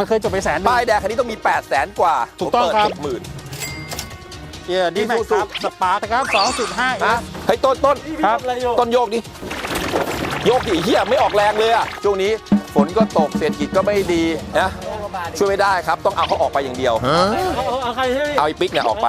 มันเคยจบไปแสนหนึ่ง ป้ายแดงคันนี้ต้องมี 8 0 0แสนกว่าถูกต้องครับ หมื่น เกียร์ดีแม็ก Isuzu ครับสปาร์คครับ2.5 นะ S เฮ้ยต้นต้นครับ ต้นโยกดิ โยกดิเฮียไม่ออกแรงเลยอะช่วงนี้ฝนก็ตกเศรษฐกิจก็ไม่ดีนะช่วยไม่ได้ครับ ต้องเอาเขาออกไปอย่างเดียว เอาเอาเอาใครใช่ไหมเอาไอ้ปิ๊กเนี่ยออกไป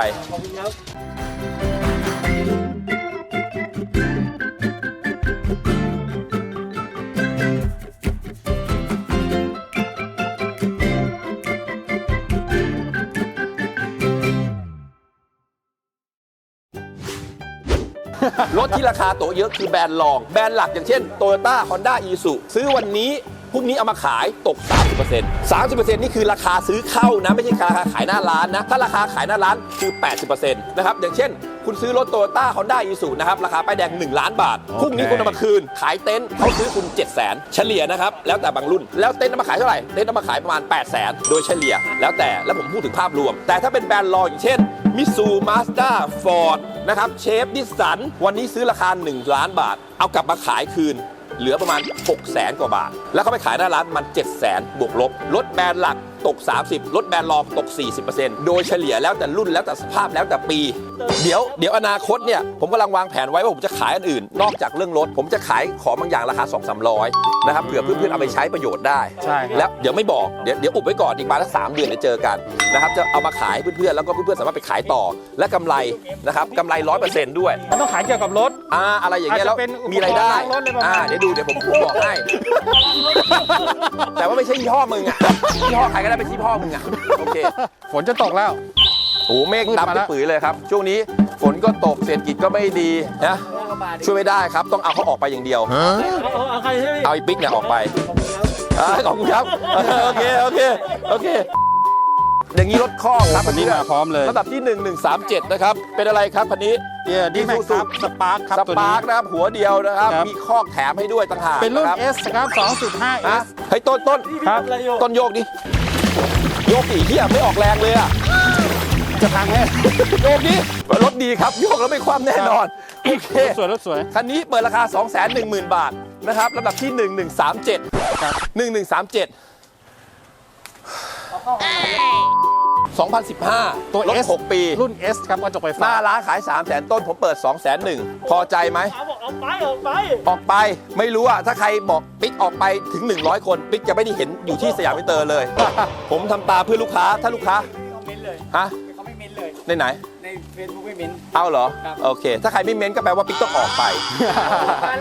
รับรถที่ราคาโตเยอะคือแบรนด์รอง แบรนด์หลักอย่างเช่น Toyota Honda i s u ซื้อวันนี้พรุ่งนี้เอามาขายตก 30% 30%นี่คือราคาซื้อเข้านะ ไม่ใช่ราคาขายหน้าร้านนะ ถ้าราคาขายหน้าร้านคือ 80%นะครับ อย่างเช่น คุณซื้อรถ Toyota Honda i s u นะครับ ราคาป้ายแดง 1 ล้านบาท พรุ่งนี้คุณเอามาคืน ขายเต็นท์เขาซื้อคุณ 7 0 0 0 0 0 เฉลี่ยนะครับ แล้วแต่บางรุ่น แล้วเต็นท์เอามาขายเท่าไหร่ เต็นท์เอามาขายประมาณ 8 0 0 0 0 0 โดยเฉลี่ย แล้วแต่ แล้วผมพูดถึงภาพรวม แต่ถ้าเป็นแบรนด์รองอย่างเช่นมิซูมาสด้าฟอร์ด นะครับเชฟดิสันวันนี้ซื้อราคา 1 ล้านบาท เอากลับมาขายคืน เหลือประมาณ 6 0แสนกว่าบาท แล้วเขาไปขายหน้าร้านมัน 7 0 0แสนบวกลบรถแบรนด์หลัก ตก 30รถแบรนด์รองตก 40%โดยเฉลี่ยแล้วแต่รุ่นแล้วแต่สภาพแล้วแต่ปี เดี๋ยวเดี๋ยวอนาคตเนี่ยผมกำลังวางแผนไว้ว่าผมจะขายอันอื่น นอกจากเรื่องรถ ผมจะขายของบางอย่างราคา 2 3 0 0 นะครับเผื่อเพื่อนๆเอาไปใช้ประโยชน์ได้ ใช่ครับ แล้วเดี๋ยวไม่บอกเดี๋ยวเดี๋ยวอุบไว้ก่อนอีกประมาณสักสามเดือนเดี๋ยวเจอกันนะครับจะเอามาขายให้เพื่อนๆแล้วก็เพื่อนๆสามารถไปขายต่อและกำไรนะครับกำไรร้อยเปอร์เซ็นต์ด้วย มันต้องขายเกี่ยวกับรถ อ่าอะไรอย่างเงี้ยอาจแล้วจะเป็นอุปกรณ์มีรายได้ล้างรถอะไรประมาณอ่าเดี๋ยวดูเดี๋ยวผมผมบอกให้ แต่ว่าไม่ใช่ยี่ห้อมึงอะยี่ห้อใครก็ได้เป็นยี่ห้อมึงอะโอเคฝนจะตกแล้ว โอ้โหเมฆมืดดำมาไปแล้วปุ๋ยเลยครับ ช่วงนี้ฝนก็ตกเศรษฐกิจก็ไม่ดีนะช่วยไม่ได้ครับ ต้องเอาเขาออกไปอย่างเดียว เอาเอาเอาใครใช่ไหมเอาไอ้ปิ๊กเนี่ยออกไปขอบคุณครับอ่าขอบคุณครับ โอเค โอเค โอเค อย่างนี้รถคอกครับคันนี้มาพร้อมเลย ระดับที่ 1137 นะครับ เป็นอะไรครับคันนี้เกียร์ดีแม็ก Isuzu ครับสปาร์คครับสตัวปานี้ร์กนะครับ หัวเดียวนะครับ ครับ มีคอกแถมให้ด้วยต่างหากเป็นรุ่นะคบ S ครับ 2.5นะ S เฮ้ยต้นต้นครับอะไรโยต้นโยกดิโยกดิเฮียไม่ออกแรงเลยอะจะพังไหมโยกดิรถดีครับโยกแล้วไม่คว่ำแน่นอน โอเค รถสวยรถสวย คันนี้เปิดราคา 210,000 บาทนะครับลำดับที่ 1137 ครับ1137 2015 ตัว รถ S 6 ปี รุ่น S ครับกระจกไฟหฟ้า น้าร้านขาย 3 0 0 0 0 0ต้น ผมเปิด 2 0 0 0 0 0พอใจไหมเอาบอกเอาไปเอาไป ออกไปไม่รู้อะถ้าใครบอกปิ๊กออกไปถึง 100 คน ปิ๊กจะไม่ได้เห็นอยู่ที่สยามมิเตอร์เลย ผมทำตาเพื่อลูกค้าถ้าลูกค้าเขาเม้นเลยฮะเขาไม่เม้นเลยในไหนใน เฟซบุ๊กไม่เม้น เอาเหรอ ครับ โอเค ถ้าใครไม่เม้นก็แปลว่าปิ๊กต้องออกไป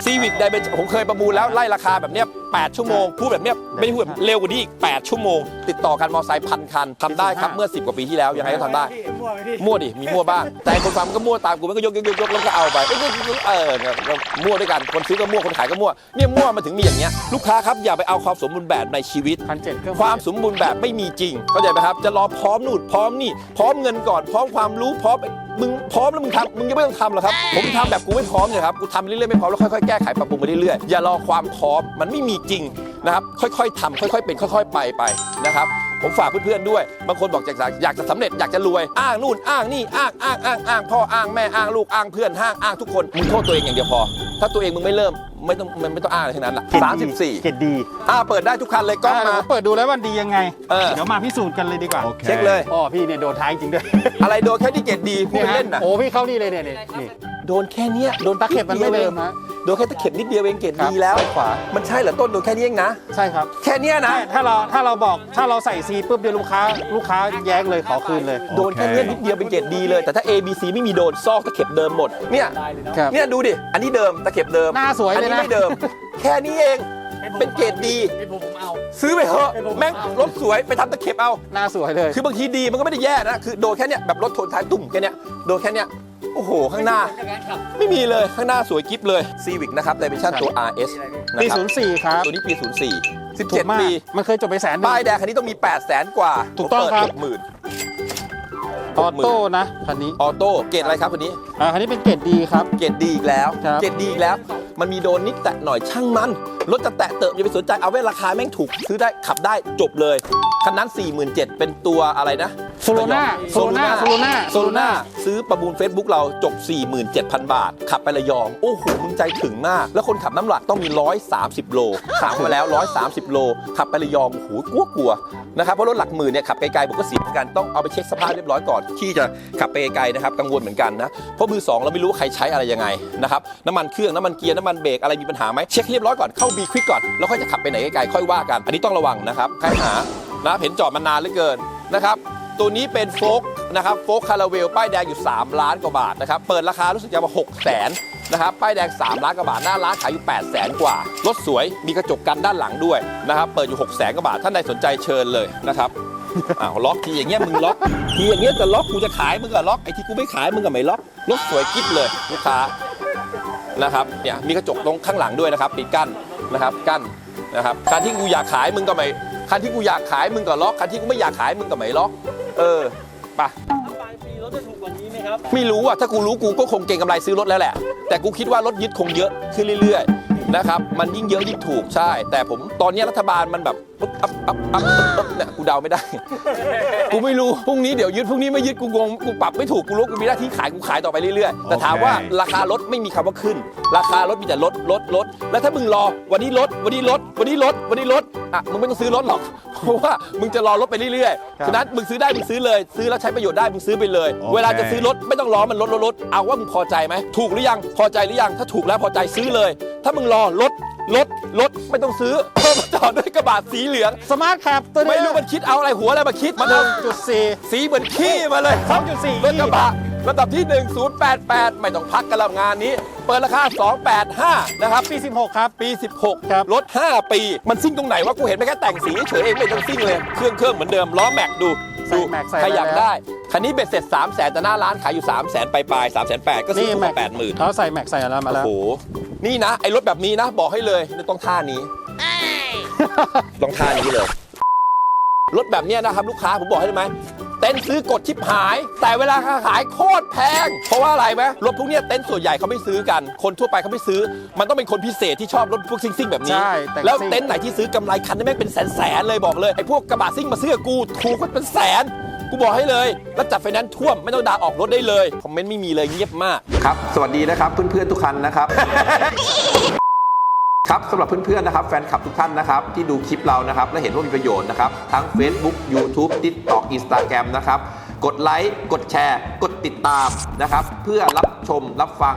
ซีวิ c ไดเผมเคยประมูลแล้วไล่ราคาแบบเนี้ย8ชั่วโมง พูดแบบเนี้ยไม่ได้พูดแบบเร็วกว่านี้อีก8ชั่วโมง ติดต่อกันมอไซค์พันคันทำได้ครับเมื่อ 10 กว่าปีที่แล้วยังไงก็ทำได้มั่วไหมพี่มั่วดิ มีมั่วบ้าง แต่คนฟังมันก็มั่วตามกูมันก็ยกยกยกยกแล้วก็เอาไปเอ้ยยกยกยกเออเนี่ยก็มั่วด้วยกัน คนซื้อก็มั่ว คนขายก็มั่ว เนี่ยมั่วมาถึงมีอย่างเงี้ย ลูกค้าครับอย่าไปเอาความสมบูรณ์แบบในชีวิต พันเจ็ดเครื่องความสมบูรณ์แบบไม่มีจริง เข้าใจไหมครับ จะรอพร้อมนู่นพร้อมนี่ พร้อมเงินก่อน พร้อมความรู้ พร้อมมึงพร้อมแล้วมึงทำมึงยังไม่ต้องทำหรอกครับ ผมทำแบบกูไม่พร้อมเนี่ยครับกูทำเรื่อยๆไม่พร้อมแล้วค่อยๆแก้ไขปรับปรุงไปเรื่อยๆอย่ารอความพร้อมมันไม่มีจริงนะครับค่อยๆทำค่อยๆเป็นค่อย ๆ ไปไปนะครับผมฝากเพื่อนๆด้วยบางคนบอกอยากจะอยากจะสำเร็จอยากจะรวยอ้างนู่นอ้างนี่อ้างอ้างอ้างอ้างพ่ออ้างแม่อ้างลูกอ้างเพื่อนอ้างอ้างทุกคนมึงโทษตัวเองอย่างเดียวพอ ถ้าตัวเองมึงไม่เริ่มไม่ต้องมันไม่ต้องอ้างอะไรทั้งนั้นละสามสิบสี่เกรดดีอ่าเปิดได้ทุกคันเลยกล้องอะเดี๋ยวมาผมเปิดดูแล้วมันดียังไง เออ เดี๋ยวมาพิสูจน์กันเลยดีกว่าเช็คเลยพ่อพี่เนี่ยโดนท้ายจริงด้วย อะไรโดนแค่ที่เกตดีพูดเนี่ยฮะเล่นนะโอ้พี่เข้านี่เลยเนี่ยเนี่ยนี่โดนแค่เนี้ยโดนตะเข็บมันไม่เดิมฮะโดนแค่ตะเข็บนิดเดียวเองเกตครับดีแล้วขวามันใช่เหรอต้นโดนแค่นี้เองนะใช่ครับแค่เนี้ยนะใช่ถ้าเราถ้าเราบอกถ้าเราใส่ซีปุ๊บเดียวลูกค้า ลูกค้าแย้งเลยขอคืนเลย โดนแค่เนี้ยนิดเดียวเป็นเกตดีเลย แต่ถ้า A B C ไม่มีโดนซอกตะเข็บเดิมหมดเนี่ยได้เลยเนาะครับเนี่ยดูดิอันนี้เดิมตะเข็บเดิมหน้าสวยอันเลยนี้นะไม่เดิม แค่นี้เองให้ผมเป็นเกรดดีให้ผมผมเอาซื้อไปเถอะให้ผมแม่งเอารถสวยไปทำตะเข็บเอาหน้าสวยเลย คือบางทีดีมันก็ไม่ได้แย่นะ คือโดนแค่เนี้ยแบบรถชนท้ายตุ่มแค่เนี้ยโดนแค่เนี้ย โอ้โห ข้างหน้าไม่มีผลกับการขับไม่มีเลยข้างหน้าสวยกิ๊บเลย Civic นะครับ Dimension ตัว RS นะปีครับ04 ครับ ตัวนี้ปี 04 ถูกมา17 ก ปี มันเคยจบไปแสนหนึ่ง ป้ายแดงคันนี้ต้องมี 8 0 0แสนกว่าถูกต้องครับ หมื่นออโต้นะคันนี้ออโต้เกรดอะไรครับคันนี้ อ่าคันนี้เป็นเกรดดีครับ เกรดดีอีกแล้ว ครับ เกรดดีอีกแล้ว มันมีโดนนิดแตะหน่อยช่างมัน รถจะแตะเติมอย่าไปสนใจเอาไว้ราคาแม่งถูก ซื้อได้ขับได้จบเลย คันนั้น 47,000 เป็นตัวอะไรนะ โซโลนาโซโลนาโซโลนาโซโลนาซื้อประมูล Facebook เราจบ 47,000 บาท ขับไประยอง โอ้โห มึงใจถึงมาก แล้วคนขับน้ำหนักต้องมี 130 โล ขับมาแล้ว 130 โล ขับไประยองโอ้โหกลัวกลัวๆนะครับ เพราะรถหลักหมื่นเนี่ยขับไกลๆผมก็เสียเหมือนกัน ต้องเอาไปเช็คสภาพเรียบร้อยก่อน ที่จะขับไปไกลๆนะครับ กังวลเหมือนกันนะ เพราะมือสองเราไม่รู้ว่าใครใช้อะไรยังไงนะครับ น้ำมันเครื่อง น้ำมันเกียร์ น้ำมันเบรก อะไรมีปัญหาไหมเช็คเรียบร้อยก่อน เข้าบีควิกก่อน แล้วค่อยจะขับไปไหนไกลๆ ค่อยว่ากัน อันนี้ต้องระวังนะครับ ใครหานะเห็นจอดมานานเหลือเกินนะครับ ตัวนี้เป็นโฟกนะครับโฟกคาราเวลป้ายแดงอยู่ 3 ล้านกว่าบาทนะครับ เปิดราคารู้สึกจะมา6แสนนะครับป้ายแดง 3 ล้านกว่าบาท หน้าร้านขายอยู่8แสนกว่า รถสวยมีกระจกกันด้านหลังด้วยนะครับ เปิดอยู่6แสนกว่าบาท ท่านใดสนใจเชิญเลยนะครับอ้าวล็อกทีอย่างเงี้ยมึงล็อกทีอย่างเงี้ยจะล็อกกูจะขายมึงก็ล็อกไอ้ที่กูไม่ขายมึงก็ไม่ล็อกรถสวยกิ๊บเลยลูกค้านะครับเนี่ยมีกระจกตรงข้างหลังด้วยนะครับปิดกั้นนะครับกั้นนะครับคันที่กูอยากขายมึงก็ไม่คันที่กูอยากขายมึงก็ล็อกคันที่กูไม่อยากขายมึงก็ไม่ล็อก เออไปะปลายปีรถจะถูกกว่านี้ไหมครับ ไม่รู้อะถ้ากูรู้กูก็คงเก่งกำไรซื้อรถแล้วแหละ แต่กูคิดว่ารถยึดคงเยอะขึ้นเรื่อยๆนะครับมันยิ่งเยอะยิ่งถูกใช่ แต่ผมตอนนี้รัฐบาลมันแบบ ปึ๊บอัพอัพอัพปึ๊บปึ๊บเนี่ยกูเดาไม่ได้ กูไม่รู้พรุ่งนี้เดี๋ยวยึดพรุ่งนี้ไม่ยึดกูงงกูปรับไม่ถูกกูรู้กูมีหน้าที่ขายกูขายต่อไปเรื่อยๆแต่ถามว่าราคารถไม่มีคำว่าขึ้น ราคารถมีแต่ลดลดลดแล้วถ้ามึงรอวันนี้ลดวันนี้ลดวันนี้ลดวันนี้ลดอะมึงไม่ต้องซื้อรถหรอกเพราะว่ามึงจะรอรถไปเรื่อยๆฉะนั้นมึงซื้อได้มึงซื้อเลย ซื้อแล้วใช้ประโยชน์ได้มึงซื้อไปเลย เวลาจะซื้อรถไม่ต้องรอมันลดลดลดเอาว่ามึงพอใจไหมถูกหรือยังพอใจหรือยังถ้าถูกแล้วพอใจซื้อเลย ถ้ามึงรอลดลดลดไม่ต้องซื้อเพิ่มจอดด้วยกระบะสีเหลือง สมาร์ทแคปตัวนี้ไม่รู้มันคิดเอาอะไรหัวอะไรมาคิดมันหเอานึ่งจุดสี่สีเหมือนขี้มาเลยสองจุดสี่รถกระบะระดับที่ 1088 ไม่ต้องพักกันแล้วงานนี้ เปิดราคา 285 นะครับ ปีสิบหกครับ ปี 16 ครับ รถ 5 ปี มันซิ่งตรงไหนวะ กูเห็นไปแค่แต่งสีเฉยเองไม่ต้องซิ่งเลย เครื่องเครื่องเหมือนเดิม ล้อแม็กดูใส่ดูแม็กใส่ใครอยากอะไรแล้วได้ คันนี้เบ็ดเสร็จ 3 0 0แสนแต่หน้าร้านขายอยู่ 3 0 0แสนปลายๆ3 0 0แสน8ก็ซื้อนี่ถูกแม็มากแปดหมื่นเขาใส่แม็กใส่อะไรมาโอ้แล้วโห นี่นะ ไอ้รถแบบนี้นะ บอกให้เลยต้องท่านี้ ต้องท่านี้เลย รถแบบเนี้ยนะครับลูกค้าผมบอกให้ได้ไหมเต็นท์ซื้อกดชิปหาย แต่เวลาขายโคตรแพง เพราะว่าอะไรไหมรถพวกเนี้ยเต็นท์ส่วนใหญ่เขาไม่ซื้อกัน คนทั่วไปเขาไม่ซื้อ มันต้องเป็นคนพิเศษที่ชอบรถพวกซิ่งๆแบบนี้ ใช่แต่งแล้วซิ่งเต็นท์ไหนที่ซื้อกำไรคันนี้แม่งเป็นแสนๆเลยบอกเลยไอ้พวกกระบะซิ่งมาซื้อกับกูถูกกว่าเป็นแสน กูบอกให้เลย แล้วจัดไฟแนนซ์ท่วมไม่ต้องด่าออกรถได้เลยคอมเมนต์ไม่มีเลยเงียบมาก ครับ สวัสดีนะครับเพื่อนๆทุกคันนะครับ ครับสำหรับเพื่อนๆนะครับแฟนคลับทุกท่านนะครับที่ดูคลิปเรานะครับและเห็นว่ามีประโยชน์นะครับทั้ง Facebook YouTube TikTok Instagram นะครับกดไลค์กดแชร์ กดติดตามนะครับเพื่อรับชมรับฟัง